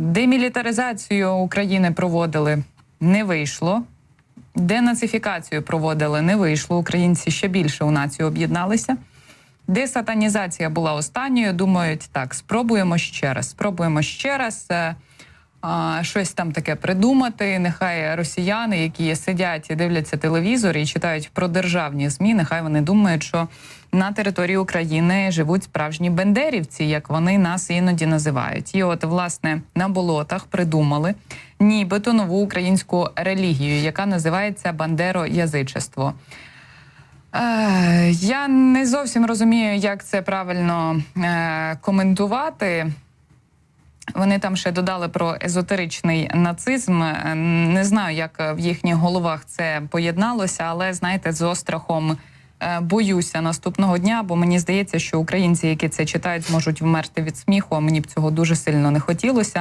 Демілітаризацію України проводили, не вийшло. Денацифікацію проводили, не вийшло. Українці ще більше у націю об'єдналися. Десатанізація була останньою. Думають, так, спробуємо ще раз. Спробуємо ще раз е, а, щось там таке придумати. Нехай росіяни, які сидять і дивляться телевізор і читають про державні змі, нехай вони думають, що на території України живуть справжні бендерівці, як вони нас іноді називають. І от власне на болотах придумали нібито нову українську релігію, яка називається бандероязичество. Е, я не зовсім розумію, як це правильно е, коментувати. Вони там ще додали про езотеричний нацизм. Е, Не знаю, як в їхніх головах це поєдналося, але знаєте, з острахом е, боюся наступного дня, бо мені здається, що українці, які це читають, зможуть вмерти від сміху. А мені б цього дуже сильно не хотілося.